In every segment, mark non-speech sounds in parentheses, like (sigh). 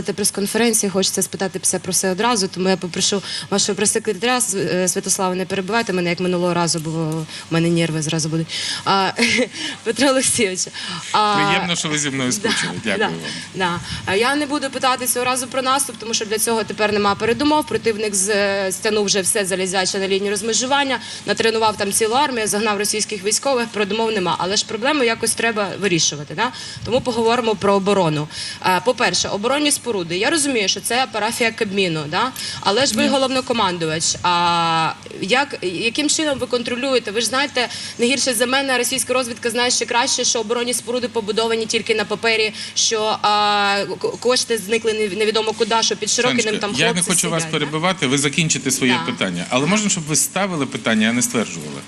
Це прес-конференції, хочеться спитати все про все одразу, тому я попрошу вашого прес-секретаря е, Святослава, не перебивайте мене, як минулого разу було. У мене нерви зразу будуть. А, (laughs) Петро Олексійович. А, Приємно, що ви зі мною скучили. Дякую да, вам. Да. Я не буду питати цього разу про наступ, тому що для цього тепер нема передумов. Противник е, вже все залізяче на лінію розмежування, натренував там цілу армію, загнав російських військових, передумов нема. Але ж проблему якось треба вирішувати. Да? Тому поговоримо про оборону. Е, По-перше, оборонні споруди. Я розумію, що це парафія Кабміну, да? але ж ви головнокомандувач. А як, яким чином ви контролюєте? Ви ж знаєте, не гірше за мене, російська розвідка знає ще краще, що оборонні споруди побудовані тільки на папері, що а, кошти зникли невідомо куди, що під Широкиним там хлопці я не хочу вас сидять, да? перебивати, ви закінчите своє Да. питання. Але можна, щоб ви ставили питання, а не стверджували?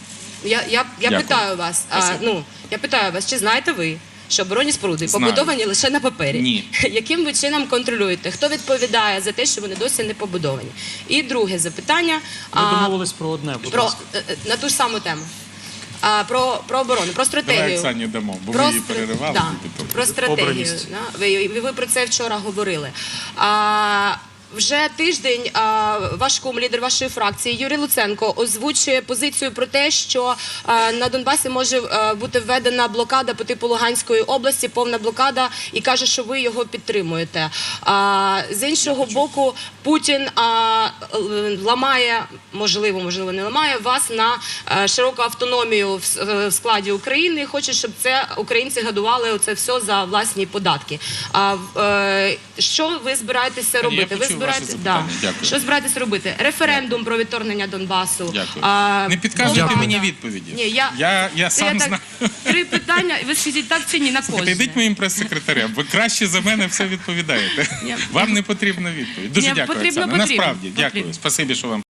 Я, я, я Дякую. питаю вас, а, Спасибо. ну, я питаю вас, чи знаєте ви, що оборонні споруди Знаю. побудовані лише на папері? Ні. (laughs) Яким ви чином контролюєте? Хто відповідає за те, що вони досі не побудовані? І друге запитання. Ми а, домовились про одне, будь про, ласка. е, е, на ту ж саму тему. А, про, про оборону, про стратегію. Давай Оксані дамо, бо Про ви її стра- переривали. Да, про стратегію. Обраність. Да? Ви, ви, ви про це вчора говорили. А, вже тиждень ваш кум, лідер вашої фракції Юрій Луценко озвучує позицію про те, що на Донбасі може бути введена блокада по типу Луганської області, повна блокада, і каже, що ви його підтримуєте. З іншого боку, Путін ламає, можливо, можливо, не ламає вас на е, широку автономію в, е, в складі України. і Хоче, щоб це українці гадували оце все за власні податки. А е, що ви збираєтеся робити? Ви запитання. да. Дякую. Що збираєтеся робити? Референдум про відторгнення Донбасу. Дякую. А, Не підказуйте мені відповіді. Ні, я, я, я сам так, знаю. Три питання, і ви скажіть так чи ні на кожне. Підійдіть моїм прес-секретарем. Ви краще за мене все відповідаєте. Ні. Вам не потрібна відповідь. Дуже Ні, дякую, потрібно, потрібно. Насправді, дякую. Потрібно. Спасибі, що вам